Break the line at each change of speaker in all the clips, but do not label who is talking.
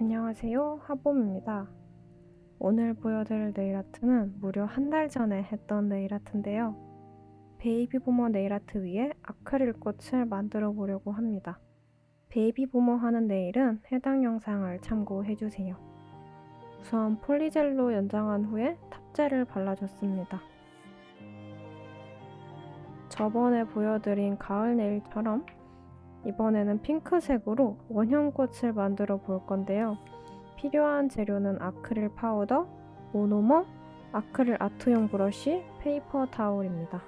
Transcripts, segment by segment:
안녕하세요. 하봄입니다. 오늘 보여드릴 네일 아트는 무려 한 달 전에 했던 네일 아트인데요. 베이비 보머 네일 아트 위에 아크릴 꽃을 만들어 보려고 합니다. 베이비 보머 하는 네일은 해당 영상을 참고해주세요. 우선 폴리젤로 연장한 후에 탑재를 발라줬습니다. 저번에 보여드린 가을 네일처럼 이번에는 핑크색으로 원형 꽃을 만들어 볼 건데요. 필요한 재료는 아크릴 파우더, 모노머, 아크릴 아트용 브러쉬, 페이퍼 타올입니다.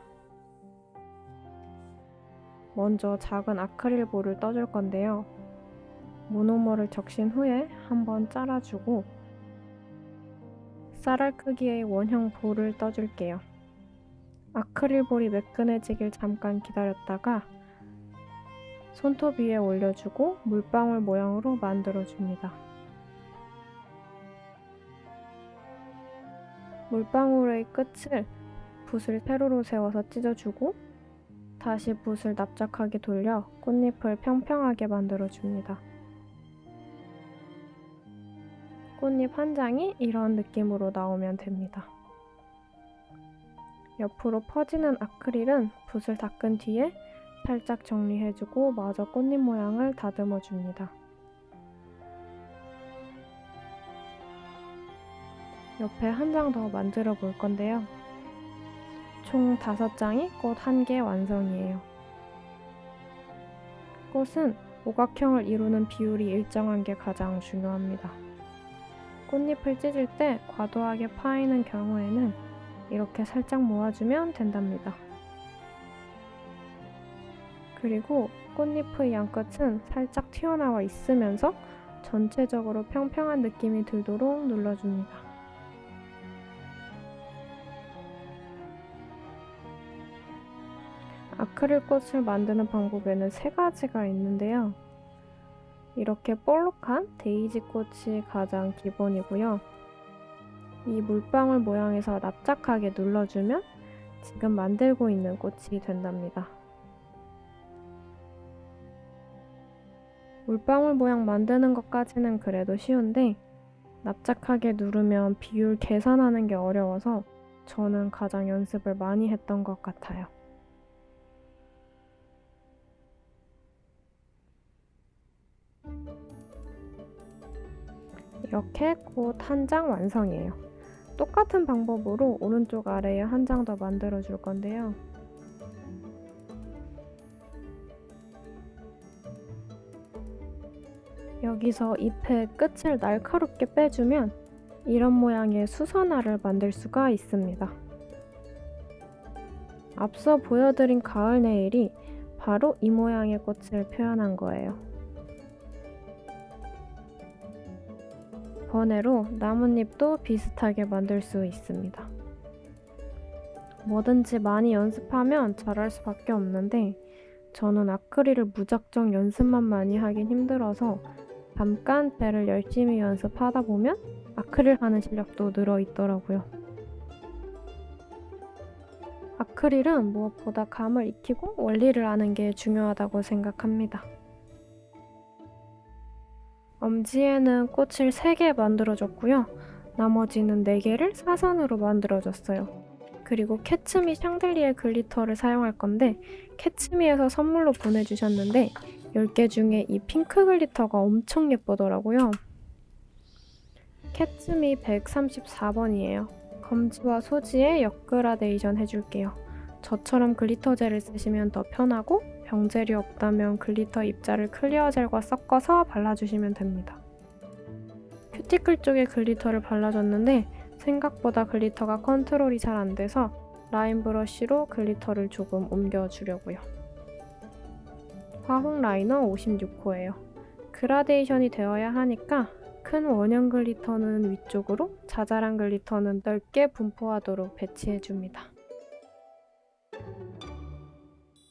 먼저 작은 아크릴 볼을 떠줄 건데요. 모노머를 적신 후에 한번 잘라주고 쌀알 크기의 원형 볼을 떠줄게요. 아크릴 볼이 매끈해지길 잠깐 기다렸다가 손톱 위에 올려주고 물방울 모양으로 만들어줍니다. 물방울의 끝을 붓을 세로로 세워서 찢어주고 다시 붓을 납작하게 돌려 꽃잎을 평평하게 만들어줍니다. 꽃잎 한 장이 이런 느낌으로 나오면 됩니다. 옆으로 퍼지는 아크릴은 붓을 닦은 뒤에 살짝 정리해주고 마저 꽃잎 모양을 다듬어 줍니다. 옆에 한 장 더 만들어 볼 건데요. 총 5장이 꽃한개 완성이에요. 꽃은 오각형을 이루는 비율이 일정한 게 가장 중요합니다. 꽃잎을 찢을 때 과도하게 파이는 경우에는 이렇게 살짝 모아주면 된답니다. 그리고 꽃잎의 양끝은 살짝 튀어나와 있으면서 전체적으로 평평한 느낌이 들도록 눌러줍니다. 아크릴 꽃을 만드는 방법에는 세 가지가 있는데요. 이렇게 볼록한 데이지 꽃이 가장 기본이고요. 이 물방울 모양에서 납작하게 눌러주면 지금 만들고 있는 꽃이 된답니다. 물방울 모양 만드는 것까지는 그래도 쉬운데 납작하게 누르면 비율 계산하는 게 어려워서 저는 가장 연습을 많이 했던 것 같아요. 이렇게 꽃한장 완성이에요. 똑같은 방법으로 오른쪽 아래에 한 장 더 만들어 줄 건데요. 여기서 잎의 끝을 날카롭게 빼주면 이런 모양의 수선화를 만들 수가 있습니다. 앞서 보여드린 가을 네일이 바로 이 모양의 꽃을 표현한 거예요. 번외로 나뭇잎도 비슷하게 만들 수 있습니다. 뭐든지 많이 연습하면 잘할 수밖에 없는데 저는 아크릴을 무작정 연습만 많이 하긴 힘들어서 잠깐 배를 열심히 연습하다 보면 아크릴 하는 실력도 늘어 있더라고요. 아크릴은 무엇보다 감을 익히고 원리를 아는 게 중요하다고 생각합니다. 엄지에는 꽃을 3개 만들어줬고요. 나머지는 4개를 사선으로 만들어줬어요. 그리고 캐츠미 샹들리에 글리터를 사용할 건데 캐츠미에서 선물로 보내주셨는데 10개 중에 이 핑크 글리터가 엄청 예쁘더라고요. 캐츠미 134번이에요. 검지와 소지에 역그라데이션 해줄게요. 저처럼 글리터 젤을 쓰시면 더 편하고 병젤이 없다면 글리터 입자를 클리어 젤과 섞어서 발라주시면 됩니다. 큐티클 쪽에 글리터를 발라줬는데 생각보다 글리터가 컨트롤이 잘 안 돼서 라인 브러쉬로 글리터를 조금 옮겨주려고요. 화홍 라이너 56호예요. 그라데이션이 되어야 하니까 큰 원형 글리터는 위쪽으로 자잘한 글리터는 넓게 분포하도록 배치해줍니다.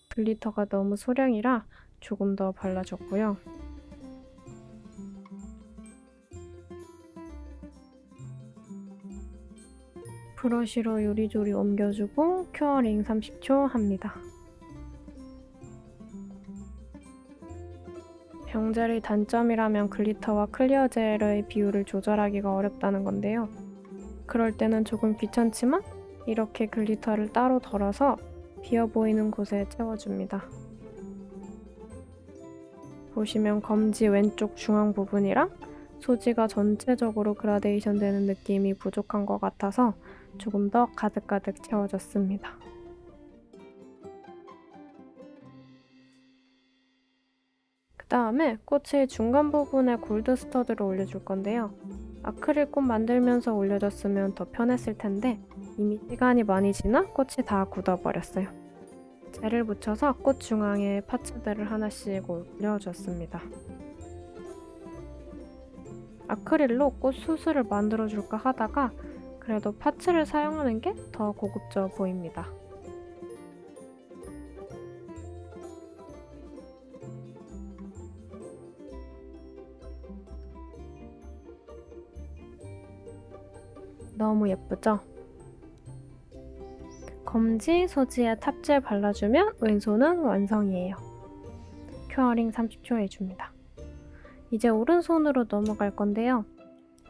글리터가 너무 소량이라 조금 더 발라줬고요. 브러쉬로 요리조리 옮겨주고 큐어링 30초 합니다. 병젤의 단점이라면 글리터와 클리어 젤의 비율을 조절하기가 어렵다는 건데요. 그럴 때는 조금 귀찮지만 이렇게 글리터를 따로 덜어서 비어 보이는 곳에 채워줍니다. 보시면 검지 왼쪽 중앙 부분이랑 소지가 전체적으로 그라데이션 되는 느낌이 부족한 것 같아서 조금 더 가득가득 채워졌습니다. 다음에 꽃의 중간 부분에 골드 스터드를 올려줄 건데요. 아크릴 꽃 만들면서 올려줬으면 더 편했을 텐데 이미 시간이 많이 지나 꽃이 다 굳어버렸어요. 젤을 묻혀서 꽃 중앙에 파츠들을 하나씩 올려줬습니다. 아크릴로 꽃 수술을 만들어줄까 하다가 그래도 파츠를 사용하는 게 더 고급져 보입니다. 너무 예쁘죠? 검지 소지에 탑젤 발라주면 왼손은 완성이에요. 큐어링 30초 해줍니다. 이제 오른손으로 넘어갈 건데요.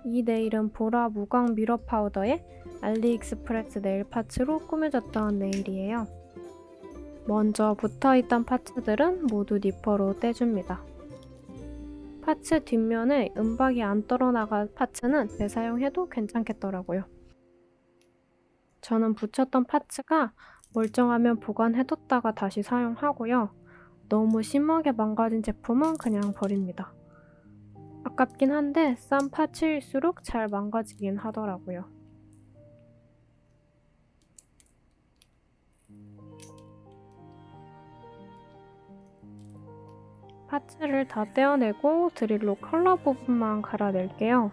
이 네일은 보라 무광 미러 파우더에 알리익스프레스 네일 파츠로 꾸며졌던 네일이에요. 먼저 붙어있던 파츠들은 모두 니퍼로 떼줍니다. 파츠 뒷면에 은박이 안 떨어나갈 파츠는 재사용해도 괜찮겠더라고요. 저는 붙였던 파츠가 멀쩡하면 보관해뒀다가 다시 사용하고요. 너무 심하게 망가진 제품은 그냥 버립니다. 아깝긴 한데 싼 파츠일수록 잘 망가지긴 하더라고요. 파츠를 다 떼어내고 드릴로 컬러 부분만 갈아낼게요.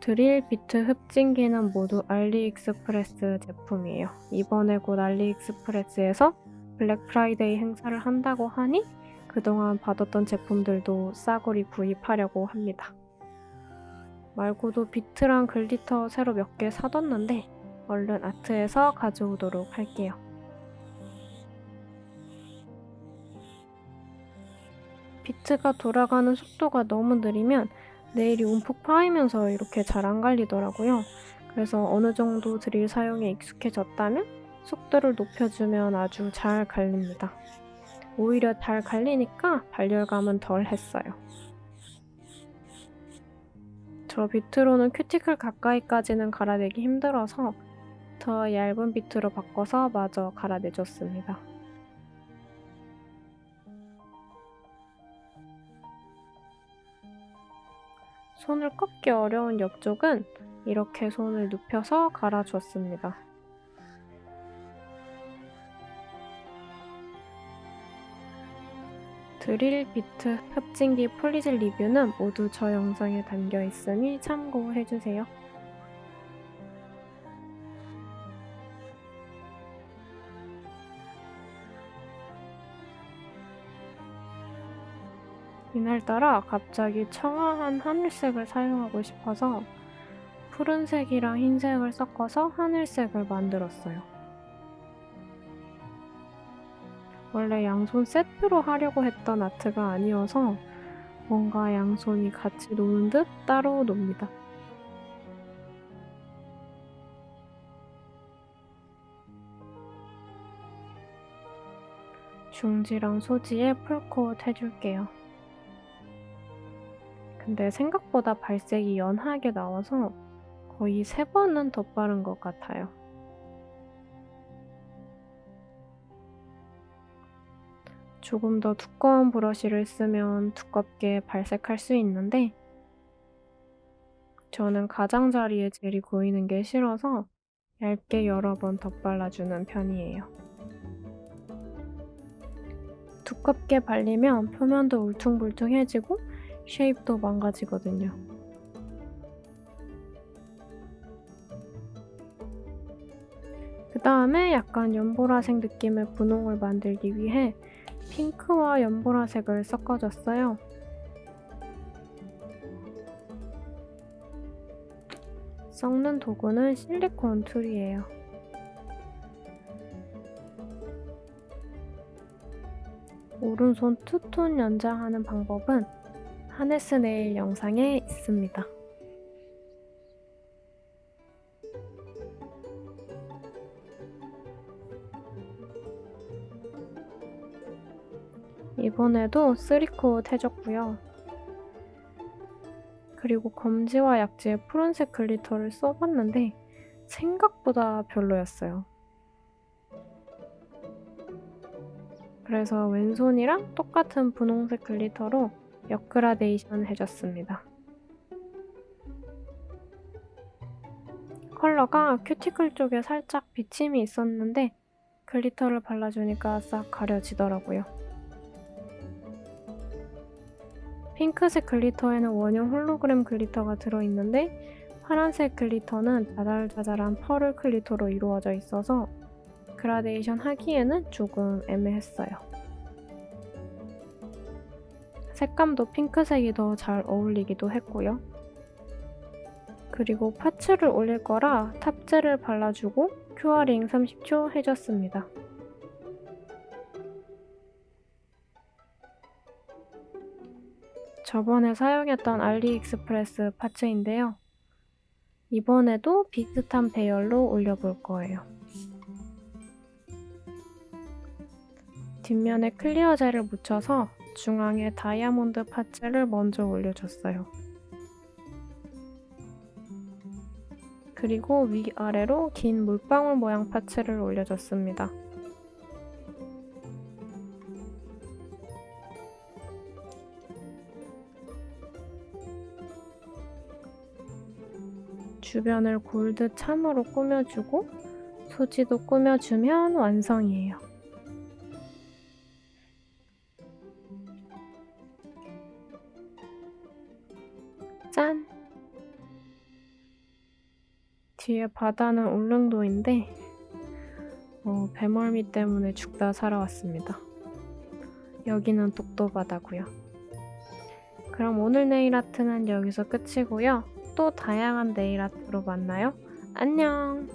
드릴 비트 흡진기는 모두 알리익스프레스 제품이에요. 이번에 곧 알리익스프레스에서 블랙 프라이데이 행사를 한다고 하니 그동안 받았던 제품들도 싸구리 구입하려고 합니다. 말고도 비트랑 글리터 새로 몇 개 사뒀는데 얼른 아트에서 가져오도록 할게요. 비트가 돌아가는 속도가 너무 느리면 네일이 움푹 파이면서 이렇게 잘 안 갈리더라고요. 그래서 어느 정도 드릴 사용에 익숙해졌다면 속도를 높여주면 아주 잘 갈립니다. 오히려 잘 갈리니까 발열감은 덜 했어요. 저 비트로는 큐티클 가까이까지는 갈아내기 힘들어서 더 얇은 비트로 바꿔서 마저 갈아내줬습니다. 손을 꺾기 어려운 옆쪽은 이렇게 손을 눕혀서 갈아줬습니다. 드릴 비트 흡진기 폴리젤 리뷰는 모두 저 영상에 담겨 있으니 참고해주세요. 이날따라 갑자기 청아한 하늘색을 사용하고 싶어서 푸른색이랑 흰색을 섞어서 하늘색을 만들었어요. 원래 양손 세트로 하려고 했던 아트가 아니어서 뭔가 양손이 같이 노는 듯 따로 놉니다. 중지랑 소지에 풀코트 해줄게요. 근데 생각보다 발색이 연하게 나와서 거의 세 번은 더 빠른 것 같아요. 조금 더 두꺼운 브러쉬를 쓰면 두껍게 발색할 수 있는데 저는 가장자리에 젤이 고이는 게 싫어서 얇게 여러 번 덧발라주는 편이에요. 두껍게 발리면 표면도 울퉁불퉁해지고 쉐입도 망가지거든요. 그 다음에 약간 연보라색 느낌의 분홍을 만들기 위해 핑크와 연보라색을 섞어줬어요. 섞는 도구는 실리콘 툴이에요. 오른손 투톤 연장하는 방법은 하네스 네일 영상에 있습니다. 이번에도 3코 해줬고요. 그리고 검지와 약지에 푸른색 글리터를 써봤는데 생각보다 별로였어요. 그래서 왼손이랑 똑같은 분홍색 글리터로 역그라데이션 해줬습니다. 컬러가 큐티클 쪽에 살짝 비침이 있었는데 글리터를 발라주니까 싹 가려지더라고요. 핑크색 글리터에는 원형 홀로그램 글리터가 들어있는데 파란색 글리터는 자잘자잘한 펄을 글리터로 이루어져 있어서 그라데이션 하기에는 조금 애매했어요. 색감도 핑크색이 더 잘 어울리기도 했고요. 그리고 파츠를 올릴 거라 탑젤을 발라주고 큐어링 30초 해줬습니다. 저번에 사용했던 알리익스프레스 파츠인데요. 이번에도 비슷한 배열로 올려볼 거예요. 뒷면에 클리어 젤을 묻혀서 중앙에 다이아몬드 파츠를 먼저 올려줬어요. 그리고 위아래로 긴 물방울 모양 파츠를 올려줬습니다. 주변을 골드 참으로 꾸며주고 소지도 꾸며주면 완성이에요. 짠! 뒤에 바다는 울릉도인데 어, 배멀미 때문에 죽다 살아왔습니다. 여기는 독도바다고요. 그럼 오늘 네일 아트는 여기서 끝이고요. 또 다양한 네일 아트로 만나요. 안녕!